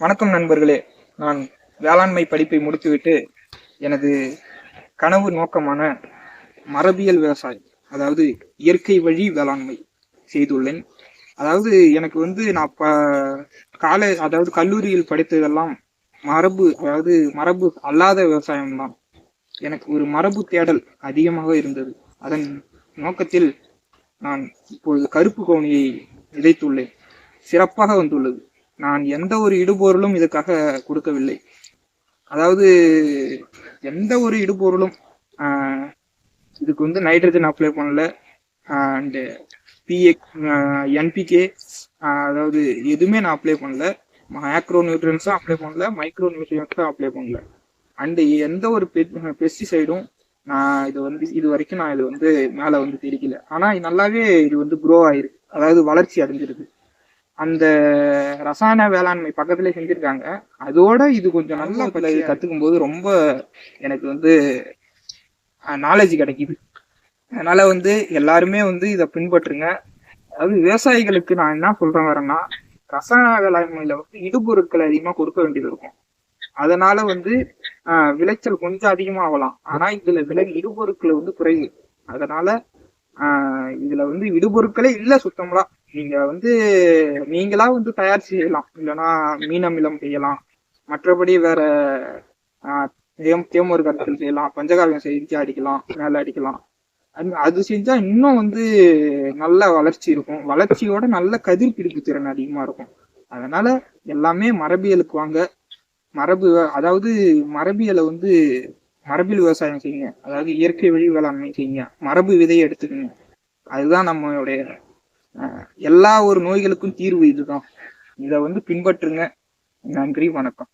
வணக்கம் நண்பர்களே. நான் வேளாண்மை படிப்பை முடித்துவிட்டு எனது கனவு நோக்கமான மரபியல் விவசாயம் அதாவது இயற்கை வழி வேளாண்மை செய்துள்ளேன். அதாவது எனக்கு வந்து நான் ப காலை அதாவது கல்லூரியில் படித்ததெல்லாம் மரபு அதாவது மரபு அல்லாத விவசாயம் தான். எனக்கு ஒரு மரபு தேடல் அதிகமாக இருந்தது. அதன் நோக்கத்தில் நான் இப்பொழுது கருப்பு கவுனியை விதைத்துள்ளேன். சிறப்பாக வந்துள்ளது. நான் எந்த ஒரு இடுபொருளும் இதுக்காக கொடுக்கவில்லை. அதாவது எந்த ஒரு இடுபொருளும் ஆஹ், இதுக்கு வந்து நைட்ரஜன் அப்ளை பண்ணல. அண்டு பிஎக் என்பிகே அதாவது எதுவுமே நான் அப்ளை பண்ணல. மேக்ரோ நியூட்ரியன்ஸும் அப்ளை பண்ணல மைக்ரோ நியூட்ரியன்ஸும் அப்ளை பண்ணல. அண்டு எந்த ஒரு பெஸ்டிசைடும் நான் இது வந்து இது வரைக்கும் நான் இது வந்து மேலே வந்து தெரிக்கல ஆனால் நல்லாவே இது வந்து க்ரோ ஆயிருக்கு அதாவது வளர்ச்சி அடைஞ்சிருக்கு. அந்த ரசாயன வேளாண்மை பக்கத்துல செஞ்சிருக்காங்க. அதோட இது கொஞ்சம் நல்லா பற்றி கத்துக்கும் போது ரொம்ப எனக்கு வந்து நாலேஜ் கிடைக்குது. அதனால வந்து எல்லாருமே வந்து இதை பின்பற்றுங்க. அதாவது விவசாயிகளுக்கு நான் என்ன சொல்றேன் வரேன்னா ரசாயன வேளாண்மையில வந்து இடுபொருட்கள் அதிகமா கொடுக்க வேண்டியது இருக்கும். அதனால வந்து ஆஹ், விளைச்சல் கொஞ்சம் அதிகமாகலாம். ஆனா இதுல விலை இடுபொருட்கள் வந்து குறைவு. அதனால ஆஹ், இதுல வந்து இடுபொருட்களே இல்ல சுத்தமா. நீங்க வந்து நீங்களா வந்து தயார் செய்யலாம். இல்லைன்னா மீன் அமிலம் செய்யலாம். மற்றபடி வேற ஆஹ், தேம் தேமொரு கருத்தில் செய்யலாம். பஞ்சகாவியம் செஞ்சு அடிக்கலாம் மேல அடிக்கலாம். அது- அது செஞ்சா இன்னும் வந்து நல்ல வளர்ச்சி இருக்கும். வளர்ச்சியோட நல்ல கதிர் பிடிப்பு திறன் அதிகமா இருக்கும். அதனால எல்லாமே மரபியலுக்கு வாங்க. மரபு அதாவது மரபியலை வந்து மரபில் விவசாயம் செய்யுங்க. அதாவது இயற்கை வழி வேளாண்மை செய்யுங்க. மரபு விதையை எடுத்துக்கங்க. அதுதான் நம்மளுடைய எல்லா ஒரு நோய்களுக்கும் தீர்வு இதுதான். இதை வந்து பின்பற்றுங்க. நன்றி வணக்கம்.